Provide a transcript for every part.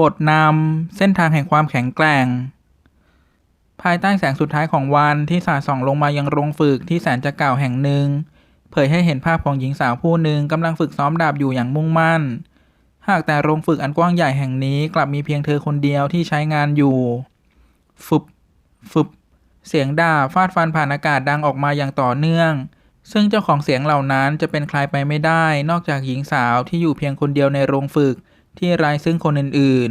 บทนำเส้นทางแห่งความแข็งแกร่ง ภายใต้แสงสุดท้ายของวันที่สาดส่องลงมายังโรงฝึกที่แสนจะเก่าแห่งหนึ่ง เผยให้เห็นภาพของหญิงสาวผู้หนึ่งกำลังฝึกซ้อมดาบอยู่อย่างมุ่งมั่น หากแต่โรงฝึกอันกว้างใหญ่แห่งนี้กลับมีเพียงเธอคนเดียวที่ใช้งานอยู่ ฟึบ ฟึบ เสียงดาบฟาดฟันผ่านอากาศดังออกมาอย่างต่อเนื่อง ซึ่งเจ้าของเสียงเหล่านั้นจะเป็นใครไปไม่ได้ นอกจากหญิงสาวที่อยู่เพียงคนเดียวในโรงฝึก ที่ไร้ซึ่งคนอื่น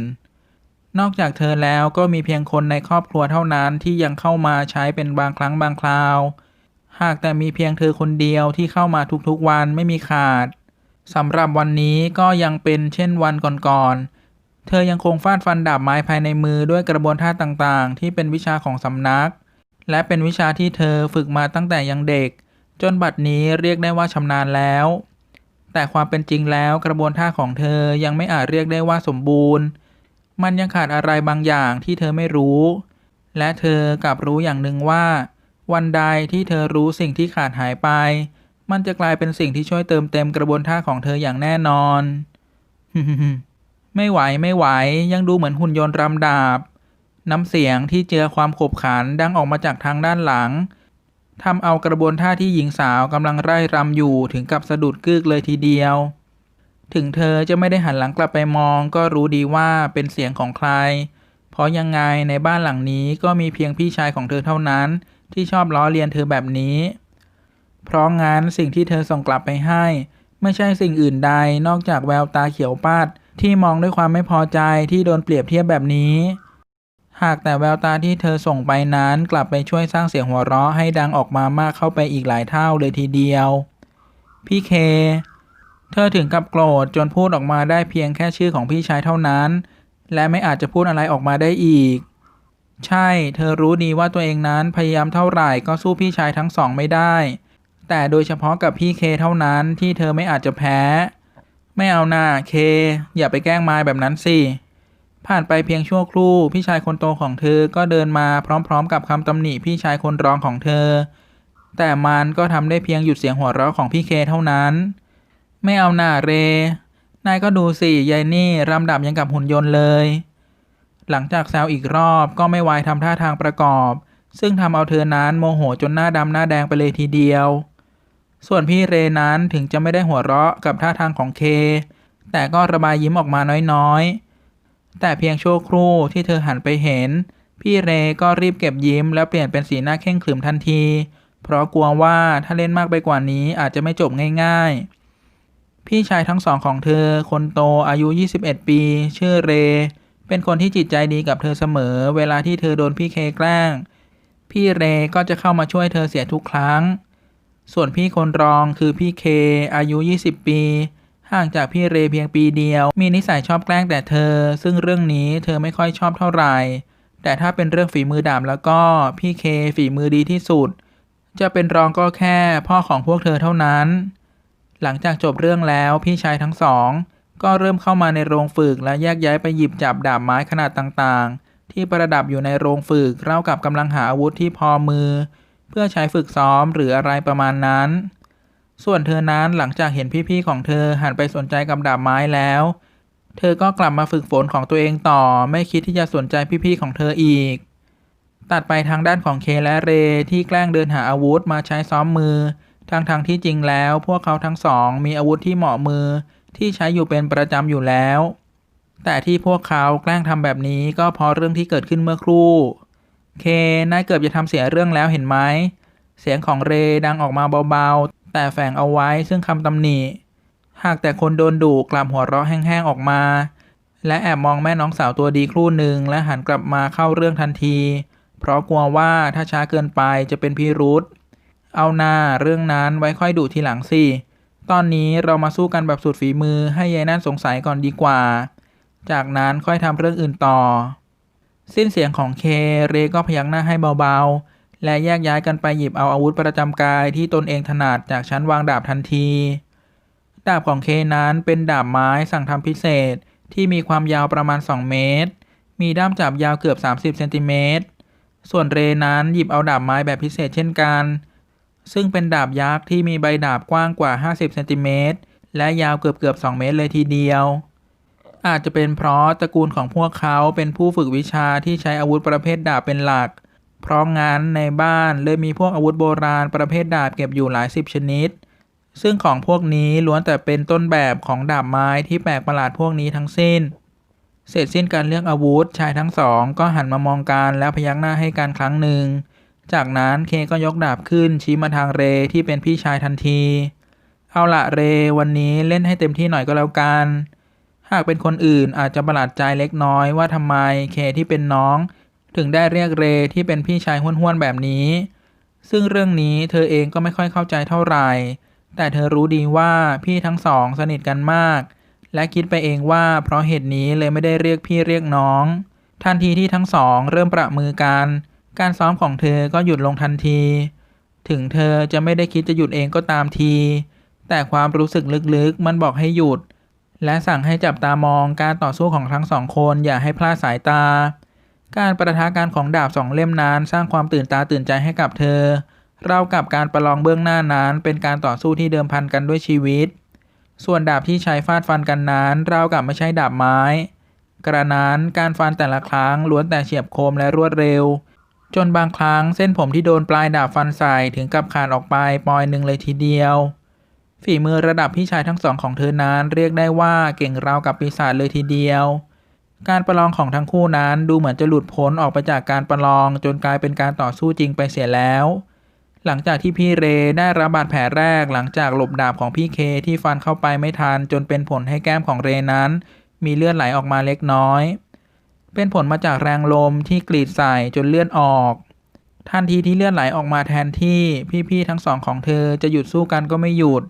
ๆ นอกจากเธอแล้วก็มีเพียงคนในครอบครัวเท่านั้นที่ยังเข้ามาใช้เป็นบางครั้งบางคราว หากแต่มีเพียงเธอคนเดียวที่เข้ามาทุกๆวันไม่มีขาดสำหรับวันนี้ก็ยังเป็นเช่นวันก่อนๆ เธอยังคงฟาดฟันดาบไม้ภายในมือด้วยกระบวนท่าต่างๆ ที่เป็นวิชาของสำนัก และเป็นวิชาที่เธอฝึกมาตั้งแต่ยังเด็ก จนบัดนี้เรียกได้ว่าชำนาญแล้ว แต่ความเป็นจริงแล้วกระบวนท่าของเธอยังไม่อาจเรียกได้ว่าสมบูรณ์ มันยังขาดอะไรบางอย่างที่เธอไม่รู้ และเธอกลับรู้อย่างหนึ่งว่า วันใดที่เธอรู้สิ่งที่ขาดหายไป มันจะกลายเป็นสิ่งที่ช่วยเติมเต็มกระบวนท่าของเธออย่างแน่นอน ไม่ไหวไม่ไหว ยังดูเหมือนหุ่นยนต์รำดาบ น้ำเสียงที่เจือความขบขันดังออกมาจากทางด้านหลัง ทำเอากระบวนท่าที่หญิงสาวกำลังไร่รำอยู่ถึงกับสะดุดกึกเลยทีเดียว ถึงเธอจะไม่ได้หันหลังกลับไปมองก็รู้ดีว่าเป็นเสียงของใคร เพราะยังไงในบ้านหลังนี้ก็มีเพียงพี่ชายของเธอเท่านั้น ที่ชอบล้อเลียนเธอแบบนี้ เพราะงั้นสิ่งที่เธอส่งกลับไปให้ ไม่ใช่สิ่งอื่นใดนอกจากแววตาเขียวปาดที่มองด้วยความไม่พอใจที่โดนเปรียบเทียบแบบนี้ หากแต่แววตาที่เธอส่งไปนั้นกลับไปช่วยสร้างเสียงหัวเราะให้ดังออกมามากเข้าไปอีกหลายเท่าเลยทีเดียว พี่เค เธอถึงกับโกรธจนพูดออกมาได้เพียงแค่ชื่อของพี่ชายเท่านั้น และไม่อาจจะพูดอะไรออกมาได้อีก ใช่ เธอรู้ดีว่าตัวเองนั้นพยายามเท่าไหร่ก็สู้พี่ชายทั้งสองไม่ได้ แต่โดยเฉพาะกับพี่เคเท่านั้นที่เธอไม่อาจจะแพ้ ไม่เอาหน้าเค อย่าไปแกล้งมายแบบนั้นสิ ผ่านไปเพียงชั่วครู่ พี่ชายคนโตของเธอก็เดินมาพร้อมๆ กับคำตำหนิพี่ชายคนรองของเธอ แต่มันก็ทำได้เพียงหยุดเสียงหัวเราะของพี่เคเท่านั้น ไม่เอาหน้าเร นายก็ดูสิยายนี่รำดับยังกับหุ่นยนต์เลย หลังจากแซวอีกรอบก็ไม่ไวายทำท่าทางประกอบ ซึ่งทำเอาเธอนั้นโมโหจนหน้าดำหน้าแดงไปเลยทีเดียว ส่วนพี่เรนั้นถึงจะไม่ได้หัวเราะกับท่าทางของเค แต่ก็ระบายยิ้มออกมาน้อยๆ แต่เพียงชั่วครู่ที่เธอหันไปเห็น พี่เรก็รีบเก็บยิ้มแล้วเปลี่ยนเป็นสีหน้าเข่งขรึมทันที เพราะกลัวว่าถ้าเล่นมากไปกว่านี้อาจจะไม่จบง่ายๆ พี่ชายทั้งสองของเธอ คนโตอายุ 21 ปี ชื่อเร เป็นคนที่จิตใจดีกับเธอเสมอ เวลาที่เธอโดนพี่เคแกล้ง พี่เรก็จะเข้ามาช่วยเธอเสียทุกครั้ง ส่วนพี่คนรองคือพี่เคอายุ 20 ปี ห่างจากพี่เรเพียงปีเดียว มีนิสัยชอบแกล้งแต่เธอ ซึ่งเรื่องนี้เธอไม่ค่อยชอบเท่าไหร่ แต่ถ้าเป็นเรื่องฝีมือดาบแล้วก็พี่เคฝีมือดีที่สุด จะเป็นรองก็แค่พ่อของพวกเธอเท่านั้น หลังจากจบเรื่องแล้วพี่ชายทั้งสอง ก็เริ่มเข้ามาในโรงฝึกและแยกย้ายไปหยิบจับดาบไม้ขนาดต่างๆ ที่ประดับอยู่ในโรงฝึกเท่ากับกำลังหาอาวุธที่พอมือ เพื่อใช้ฝึกซ้อมหรืออะไรประมาณนั้น ส่วนเธอนั้นหลังจากเห็นพี่ๆของเธอหันไปสนใจกับดาบไม้แล้ว เธอก็กลับมาฝึกฝนของตัวเองต่อไม่คิดที่จะสนใจพี่ๆของเธออีก ตัดไปทางด้านของเคและเรที่แกล้งเดินหาอาวุธมาใช้ซ้อมมือทั้งทางๆที่จริงแล้ว พวกเขาทั้งสองมีอาวุธที่เหมาะมือที่ใช้อยู่เป็นประจำอยู่แล้ว แต่ที่พวกเขาแกล้งทำแบบนี้ก็เพราะเรื่องที่เกิดขึ้นเมื่อครู่ เคนายเกือบจะทำเสียเรื่องแล้วเห็นไหม เสียงของเรดังออกมาเบา แต่แฝงเอาไว้ซึ่งคำตำหนิ หากแต่คนโดนดุกลับหัวเราะแห้งๆออกมา และแอบมองแม่น้องสาวตัวดีครู่หนึ่งและหันกลับมาเข้าเรื่องทันที เพราะกลัวว่าถ้าช้าเกินไปจะเป็นพิรุษเอาหน้าเรื่องนั้นไว้ค่อยดูทีหลังสิตอนนี้เรามาสู้กันแบบสุดฝีมือให้ยายนั่นสงสัยก่อนดีกว่า จากนั้นค่อยทำเรื่องอื่นต่อ สิ้นเสียงของเคเรก็พยักหน้าให้เบาๆ และแยกย้ายกันไปหยิบเอาอาวุธประจำกายที่ตนเองถนัดจากชั้นวางดาบทันที ดาบของเคนั้นเป็นดาบไม้สั่งทำพิเศษที่มีความยาวประมาณ 2 เมตร มีด้ามจับยาวเกือบ 30 เซนติเมตร ส่วนเรนั้นหยิบเอาดาบไม้แบบพิเศษเช่นกัน ซึ่งเป็นดาบยักษ์ที่มีใบดาบกว้างกว่า 50 เซนติเมตร และยาวเกือบเกือบ2เมตรเลยทีเดียว อาจจะเป็นเพราะตระกูลของพวกเขาเป็นผู้ฝึกวิชาที่ใช้อาวุธประเภทดาบเป็นหลัก พราะงั้นในบ้านเลยมีพวกอาวุธโบราณประเภทดาบเก็บอยู่หลายสิบชนิด ซึ่งของพวกนี้ล้วนแต่เป็นต้นแบบของดาบไม้ที่แปลกประหลาดพวกนี้ทั้งสิ้น เสร็จสิ้นการเลือกอาวุธชายทั้งสองก็หันมามองกันแล้วพยักหน้าให้กันครั้งหนึ่ง จากนั้นเคก็ยกดาบขึ้นชี้มาทางเรที่เป็นพี่ชายทันที เอาละเรวันนี้เล่นให้เต็มที่หน่อยก็แล้วกันหากเป็นคนอื่นอาจจะประหลาดใจเล็กน้อยว่าทำไมเคที่เป็นน้อง ถึงได้เรียกเรที่เป็นพี่ชายห้วนๆแบบนี้ ซึ่งเรื่องนี้เธอเองก็ไม่ค่อยเข้าใจเท่าไหร่ แต่เธอรู้ดีว่าพี่ทั้งสองสนิทกันมาก และคิดไปเองว่าเพราะเหตุนี้เลยไม่ได้เรียกพี่เรียกน้อง ทันทีที่ทั้งสองเริ่มประมือกัน การซ้อมของเธอก็หยุดลงทันที ถึงเธอจะไม่ได้คิดจะหยุดเองก็ตามที แต่ความรู้สึกลึกๆมันบอกให้หยุด และสั่งให้จับตามองการต่อสู้ของทั้งสองคนอย่าให้พลาดสายตา การประทะกันของดาบสองเล่มนั้นสร้างความตื่นตาตื่นใจให้กับเธอ เรากับการประลองเบื้องหน้านั้นเป็นการต่อสู้ที่เดิมพันกันด้วยชีวิต ส่วนดาบที่ใช้ฟาดฟันกันนั้นรากับไม่ใช่ดาบไม้ กระนั้นการฟันแต่ละครั้งล้วนแต่เฉียบคมและรวดเร็ว จนบางครั้งเส้นผมที่โดนปลายดาบฟันใส่ถึงกับขาดออกไปปลอยหนึ่งเลยทีเดียว ฝีมือระดับพี่ชายทั้งสองของเธอนั้นเรียกได้ว่าเก่งราวกับปีศาจเลยทีเดียว การประลองของทั้งคู่นั้นดูเหมือนจะหลุดพ้นออกไปจากการประลองจนกลายเป็นการต่อสู้จริงไปเสียแล้ว หลังจากที่พี่เรได้รับบาดแผลแรกหลังจากหลบดาบของพี่เคที่ฟันเข้าไปไม่ทันจนเป็นผลให้แก้มของเรนั้น มีเลือดไหลออกมาเล็กน้อย เป็นผลมาจากแรงลมที่กรีดใส่จนเลือดออกทันทีที่เลือดไหลออกมาแทนที่พี่ๆทั้งสองของเธอจะหยุดสู้กันก็ไม่หยุด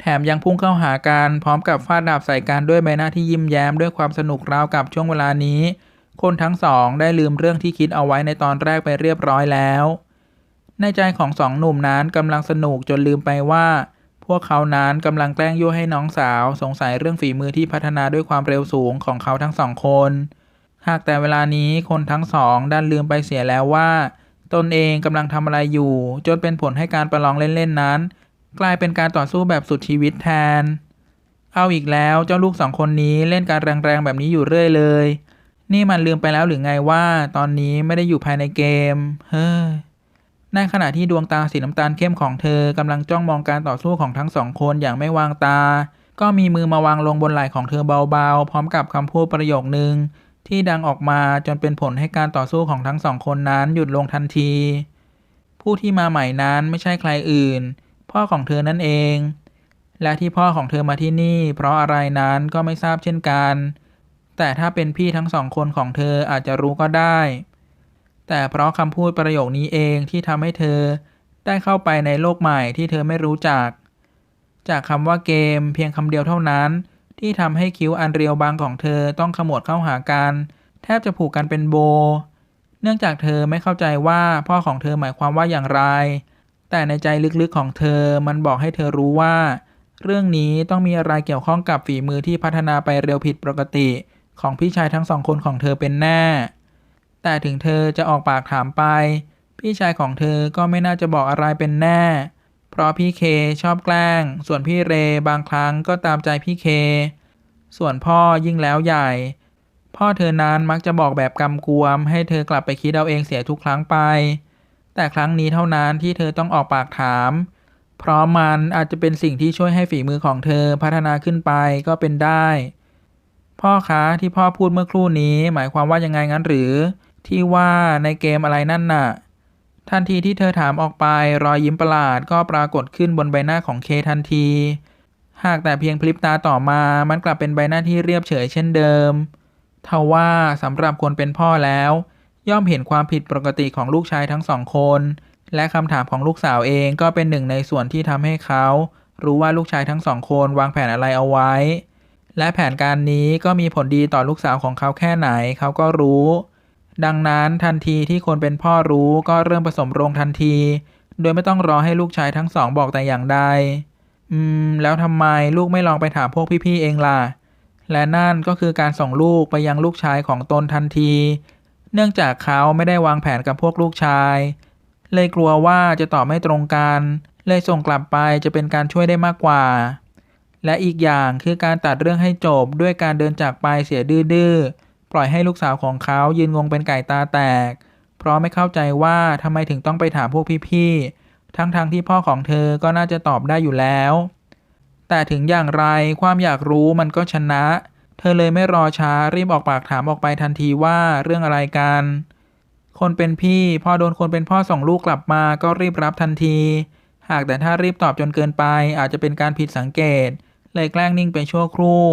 แถมยังพุ่งเข้าหากันพร้อมกับฟาดดาบใส่กันด้วยใบหน้าที่ยิ้มแย้มด้วยความสนุกราวกับช่วงเวลานี้ คนทั้งสองได้ลืมเรื่องที่คิดเอาไว้ในตอนแรกไปเรียบร้อยแล้ว ในใจของสองหนุ่มนั้นกำลังสนุกจนลืมไปว่า พวกเขานั้นกำลังแกล้งยั่วให้น้องสาว สงสัยเรื่องฝีมือที่พัฒนาด้วยความเร็วสูงของเขาทั้งสองคน หากแต่เวลานี้คนทั้งสองดันลืมไปเสียแล้วว่า ตนเองกำลังทำอะไรอยู่ จนเป็นผลให้การประลองเล่นๆนั้น กลายเป็นการต่อสู้แบบสุดชีวิตแทน เอาอีกแล้วเจ้าลูกสองคนนี้เล่นการแรงๆแบบนี้อยู่เรื่อยเลย นี่มันลืมไปแล้วหรือไงว่า ตอนนี้ไม่ได้อยู่ภายในเกม เฮ้ยในขณะที่ดวงตาสีน้ำตาลเข้มของเธอกำลังจ้องมองการต่อสู้ของทั้งสองคนอย่างไม่วางตา ก็มีมือมาวางลงบนไหล่ของเธอเบาๆ พร้อมกับคำพูดประโยคนึง ที่ดังออกมาจนเป็นผลให้การต่อสู้ของทั้งสองคนนั้นหยุดลงทันที ผู้ที่มาใหม่นั้นไม่ใช่ใครอื่น พ่อของเธอนั่นเอง และที่พ่อของเธอมาที่นี่ เพราะอะไรนั้นก็ไม่ทราบเช่นกัน แต่ถ้าเป็นพี่ทั้งสองคนของเธออาจจะรู้ก็ได้ แต่เพราะคำพูดประโยคนี้เองที่ทำให้เธอได้เข้าไปในโลกใหม่ที่เธอไม่รู้จัก จากคำว่าเกมเพียงคำเดียวเท่านั้น ที่ทำให้คิ้วอันเรียวบางของเธอต้องขมวดเข้าหากัน แทบจะผูกกันเป็นโบ เนื่องจากเธอไม่เข้าใจว่าพ่อของเธอหมายความว่าอย่างไร แต่ในใจลึกๆของเธอมันบอกให้เธอรู้ว่า เรื่องนี้ต้องมีอะไรเกี่ยวข้องกับฝีมือที่พัฒนาไปเร็วผิดปกติ ของพี่ชายทั้งสองคนของเธอเป็นแน่ แต่ถึงเธอจะออกปากถามไป พี่ชายของเธอก็ไม่น่าจะบอกอะไรเป็นแน่ เพราะพี่เคชอบแกล้ง ส่วนพี่เรบางครั้งก็ตามใจพี่เค ส่วนพ่อยิ่งแล้วใหญ่ พ่อเธอนั้นมักจะบอกแบบกำกวม ให้เธอกลับไปคิดเอาเองเสียทุกครั้งไป แต่ครั้งนี้เท่านั้นที่เธอต้องออกปากถาม เพราะมันอาจจะเป็นสิ่งที่ช่วยให้ฝีมือของเธอพัฒนาขึ้นไปก็เป็นได้ พ่อคะที่พ่อพูดเมื่อครู่นี้ หมายความว่ายังไงงั้นหรือ ที่ว่าในเกมอะไรนั่นน่ะ ทันทีที่เธอถามออกไปรอยยิ้มประหลาดก็ปรากฏขึ้นบนใบหน้าของเคทันที หากแต่เพียงพลิบตาต่อมา มันกลับเป็นใบหน้าที่เรียบเฉยเช่นเดิมทว่าสำหรับคนเป็นพ่อแล้ว ย่อมเห็นความผิดปกติของลูกชายทั้งสองคน และคำถามของลูกสาวเองก็เป็นหนึ่งในส่วนที่ทำให้เขา รู้ว่าลูกชายทั้งสองคนวางแผนอะไรเอาไว้ และแผนการนี้ก็มีผลดีต่อลูกสาวของเขาแค่ไหนเขาก็รู้ ดังนั้นทันทีที่คนเป็นพ่อรู้ก็เริ่มผสมโรงทันที โดยไม่ต้องรอให้ลูกชายทั้งสองบอกแต่อย่างใด อืม แล้วทำไมลูกไม่ลองไปถามพวกพี่ๆเองล่ะและนั่นก็คือการส่งลูกไปยังลูกชายของตนทันที เนื่องจากเขาไม่ได้วางแผนกับพวกลูกชาย เลยกลัวว่าจะตอบไม่ตรงกัน เลยส่งกลับไปจะเป็นการช่วยได้มากกว่า และอีกอย่างคือการตัดเรื่องให้จบด้วยการเดินจากไปเสียดื้อๆปล่อยให้ลูกสาวของเขายืนงงเป็นไก่ตาแตก เพราะไม่เข้าใจว่าทำไมถึงต้องไปถามพวกพี่ๆ ทั้งๆทที่พ่อของเธอก็น่าจะตอบได้อยู่แล้ว แต่ถึงอย่างไรความอยากรู้มันก็ชนะ เธอเลยไม่รอช้ารีบออกปากถามออกไปทันทีว่าเรื่องอะไรกัน คนเป็นพี่พอโดนคนเป็นพ่อส่งลูกกลับมาก็รีบรับทันที หากแต่ถ้ารีบตอบจนเกินไปอาจจะเป็นการผิดสังเกต เลยแกล้งนิ่งไปชั่วครู่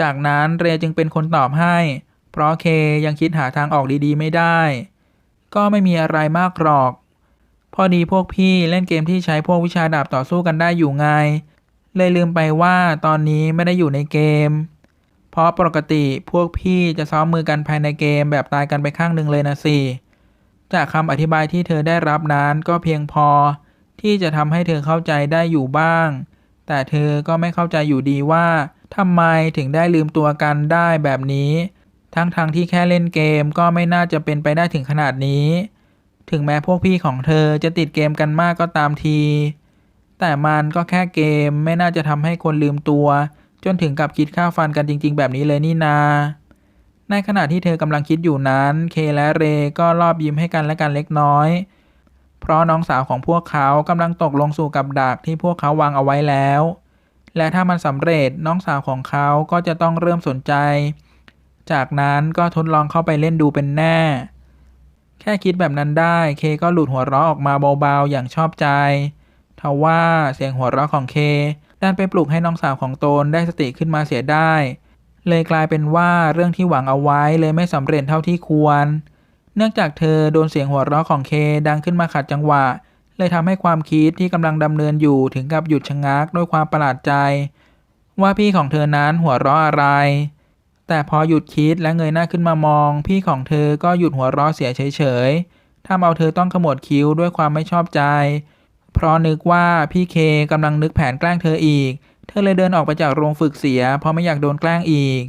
จากนั้นเรจึงเป็นคนตอบให้ เพราะเคยังคิดหาทางออกดีๆ ไม่ได้ ก็ไม่มีอะไรมากหรอก พอดีพวกพี่เล่นเกมที่ใช้พวกวิชาดาบต่อสู้กันได้อยู่ไง เลยลืมไปว่าตอนนี้ไม่ได้อยู่ในเกม เพราะปกติพวกพี่จะซ้อมมือกันภายในเกมแบบตายกันไปข้างหนึ่งเลยนะสิ จากคำอธิบายที่เธอได้รับนั้นก็เพียงพอ ที่จะทำให้เธอเข้าใจได้อยู่บ้าง แต่เธอก็ไม่เข้าใจอยู่ดีว่าทำไมถึงได้ลืมตัวกันได้แบบนี้ ทั้งทางที่แค่เล่นเกมก็ไม่น่าจะเป็นไปได้ถึงขนาดนี้ ถึงแม้พวกพี่ของเธอจะติดเกมกันมากก็ตามที แต่มันก็แค่เกมไม่น่าจะทำให้คนลืมตัว จนถึงกับคิดฆ่าฟันกันจริง ๆ แบบนี้เลยนี่นา ในขณะที่เธอกำลังคิดอยู่นั้น เคและเรก็รอบยิ้มให้กันและกันเล็กน้อย เพราะน้องสาวของพวกเขากำลังตกลงสู่กับดักที่พวกเขาวางเอาไว้แล้ว และถ้ามันสำเร็จน้องสาวของเขาก็จะต้องเริ่มสนใจ จากนั้นก็ทดลองเข้าไปเล่นดูเป็นแน่ แค่คิดแบบนั้นได้ เคก็หลุดหัวเราะออกมาเบาๆอย่างชอบใจทว่าเสียงหัวเราะของเค ดันไปปลุกให้น้องสาวของตนได้สติขึ้นมาเสียได้ เลยกลายเป็นว่าเรื่องที่หวังเอาไว้เลยไม่สำเร็จเท่าที่ควร เนื่องจากเธอโดนเสียงหัวเราะของเคดังขึ้นมาขัดจังหวะ เลยทำให้ความคิดที่กำลังดำเนินอยู่ถึงกับหยุดชะงักด้วยความประหลาดใจ ว่าพี่ของเธอนั้นหัวเราะอะไร แต่พอหยุดคิดและเงยหน้าขึ้นมามอง พี่ของเธอก็หยุดหัวเราะเสียเฉยๆทำเอาเธอต้องขมวดคิ้วด้วยความไม่ชอบใจ เพราะนึกว่าพี่เคกำลังนึกแผนแกล้งเธออีก เธอเลยเดินออกไปจากโรงฝึกเสีย เพราะไม่อยากโดนแกล้งอีก